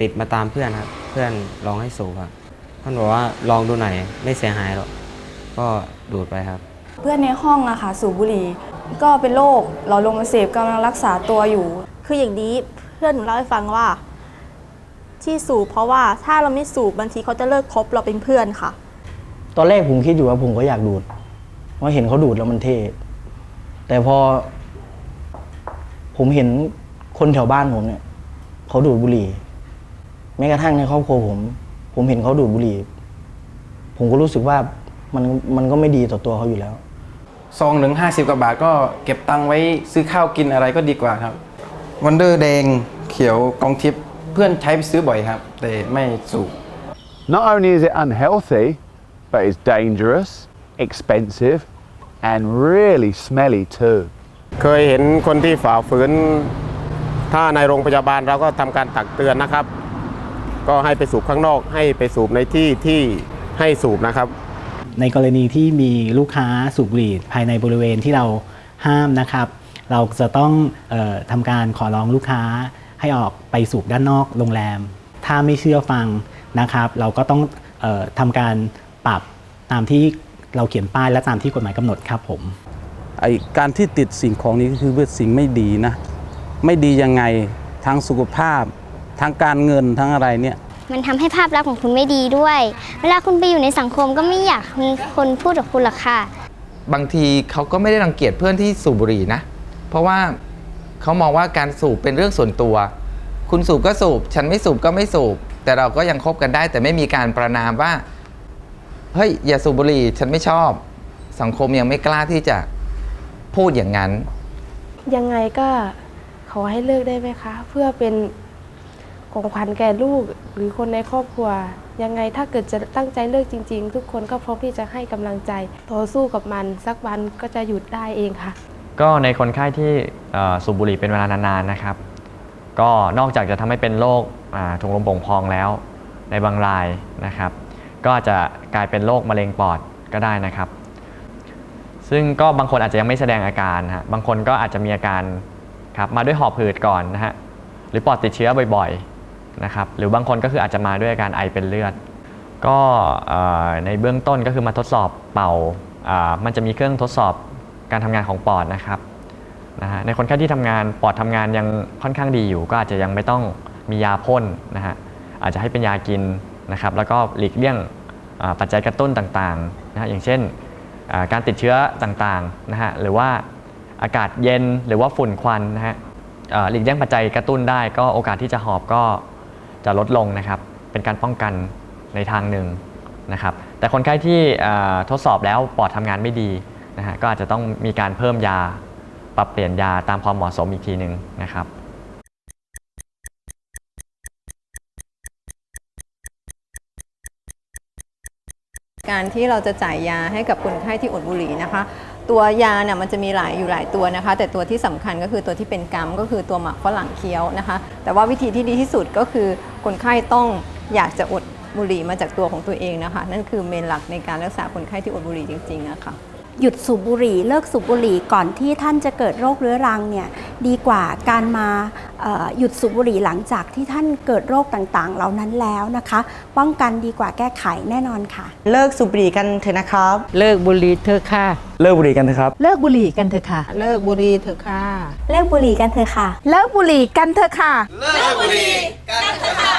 ติดมาตามเพื่อนครับ เพื่อนลองให้สูบครับท่านบอกว่าลองดูหน่อยไม่เสียหายหรอกก็ดูดไปครับ เพื่อนในห้องอะค่ะสูบบุหรี่ก็เป็นโรคหลอดลมอักเสพกำลังรักษาตัวอยู่ คืออย่างนี้เพื่อนหนูเล่าให้ฟังว่า ที่สูบเพราะว่าถ้าเราไม่สูบบางทีเขาจะเลิกคบเราเป็นเพื่อนค่ะ ตอนแรกผมคิดอยู่ว่าผมก็อยากดูดเพราะเห็นเขาดูดแล้วมันเท่แต่พอ ผมเห็นคนแถวบ้านผมเนี่ยเขาดูดบุหรี่ แม้กระทั่งในครอบครัวผม ผมเห็นเขาดูดบุหรี่ ผมก็รู้สึกว่ามันมันก็ไม่ดีต่อตัวเขาอยู่แล้วซองหนึ่งห้าสิบกว่าบาทก็เก็บตังค์ไว้ซื้อข้าวกินอะไรก็ดีกว่าครับวันเดอร์แดงเขียวกองทิพย์เพื่อนใช้ไปซื้อบ่อยครับ แต่ไม่สูบ Not only is it unhealthy, but it's dangerous, expensive, and really smelly too. เคยเห็นคนที่ฝ่าฝืน ถ้าในโรงพยาบาลเราก็ทำการตักเตือนนะครับ ก็ให้ไปสูบข้างนอก ให้ไปสูบในที่ที่ให้สูบนะครับ ในกรณีที่มีลูกค้าสูบบุหรี่ภายในบริเวณที่เราห้ามนะครับ เราจะต้องเออทำการขอร้องลูกค้าให้ออกไปสูบด้านนอกโรงแรม ถ้าไม่เชื่อฟังนะครับ เราก็ต้องเออทำการปรับตามที่เราเขียนป้ายและตามที่กฎหมายกำหนดครับผมไอการที่ติดสิ่งของนี้ก็คือเป็นสิ่งไม่ดีนะ ไม่ดียังไงทั้งสุขภาพ ทั้งการเงินทั้งอะไรเนี่ยมันทำให้ภาพลักษณ์ของคุณไม่ดีด้วย เวลาคุณไปอยู่ในสังคมก็ไม่อยากมีคนพูดกับคุณหรอกค่ะ บางทีเขาก็ไม่ได้รังเกียจเพื่อนที่สูบบุหรี่นะ เพราะว่าเขามองว่าการสูบเป็นเรื่องส่วนตัว คุณสูบก็สูบ ฉันไม่สูบก็ไม่สูบ แต่เราก็ยังคบกันได้ แต่ไม่มีการประนามว่า เฮ้ยอย่าสูบบุหรี่ฉันไม่ชอบ สังคมยังไม่กล้าที่จะพูดอย่างนั้น ยังไงก็ขอให้เลิกได้ไหมคะ เพื่อเป็น ของขวัญแก่ลูกหรือคนในครอบครัว ยังไงถ้าเกิดจะตั้งใจเลิกจริง ๆ ทุกคนก็พร้อมที่จะให้กำลังใจต่อสู้กับมัน สักวันก็จะหยุดได้เองค่ะ ก็ในคนไข้ที่เอ่อสูบบุหรี่เป็นเวลานานๆนะครับ ก็นอกจากจะทำให้เป็นโรคอ่าถุงลมโป่งพองแล้วในบางรายนะครับ ก็อาจจะกลายเป็นโรคมะเร็งปอดก็ได้นะครับ ซึ่งก็บางคนอาจจะยังไม่แสดงอาการฮะบางคนก็อาจจะมีอาการครับมาด้วยหอบหืดก่อนนะฮะหรือปอดติดเชื้อบ่อยๆ นะครับหรือบางคนก็คืออาจจะมาด้วยอาการไอเป็นเลือด ก็ในเบื้องต้นก็คือมาทดสอบเป่ามันจะมีเครื่องทดสอบการทำงานของปอดนะครับนะฮะในคนไข้ที่ทำงานปอดทำงานยังค่อนข้างดีอยู่ ก็อาจจะยังไม่ต้องมียาพ่นนะฮะอาจจะให้เป็นยากินนะครับ แล้วก็หลีกเลี่ยงปัจจัยกระตุ้นต่างๆนะฮะอย่างเช่นการติดเชื้อต่างๆนะฮะหรือว่าอากาศเย็นหรือว่าฝุ่นควันนะฮะหลีกเลี่ยงปัจจัยกระตุ้นได้ก็โอกาสที่จะหอบก็ จะลดลงนะครับ เป็นการป้องกันในทางหนึ่งนะครับ แต่คนไข้ที่ทดสอบแล้วปอดทำงานไม่ดีนะฮะก็อาจจะต้องมีการเพิ่มยาปรับเปลี่ยนยาตามความเหมาะสมอีกทีหนึ่งนะครับการที่เราจะจ่ายยาให้กับคนไข้ที่อดบุหรี่นะคะ ตัวยาเนี่ยมันจะมีหลายอยู่หลายตัวนะคะ แต่ตัวที่สำคัญก็คือตัวที่เป็นกัมก็คือตัวหมักฝรั่งเคี้ยวนะคะ แต่ว่าวิธีที่ดีที่สุดก็คือคนไข้ต้องอยากจะอดบุหรี่มาจากตัวของตัวเองนะคะ นั่นคือเมนหลักในการรักษาคนไข้ที่อดบุหรี่จริงๆนะคะ หยุดสูบบุหรี่เลิกสูบบุหรี่ก่อนที่ท่านจะเกิดโรคเรื้อรังเนี่ยดีกว่าการมาเอ่อหยุดสูบบุหรี่หลังจากที่ท่านเกิดโรคต่างๆ เหล่านั้นแล้วนะคะ ป้องกันดีกว่าแก้ไขแน่นอนค่ะ เลิกสูบบุหรี่กันเถอะนะครับ เลิกบุหรี่เถอะค่ะ เลิกบุหรี่กันเถอะครับ เลิกบุหรี่กันเถอะค่ะ เลิกบุหรี่เถอะค่ะ เลิกบุหรี่กันเถอะค่ะ เลิกบุหรี่กันเถอะค่ะ เลิกบุหรี่กันเถอะค่ะ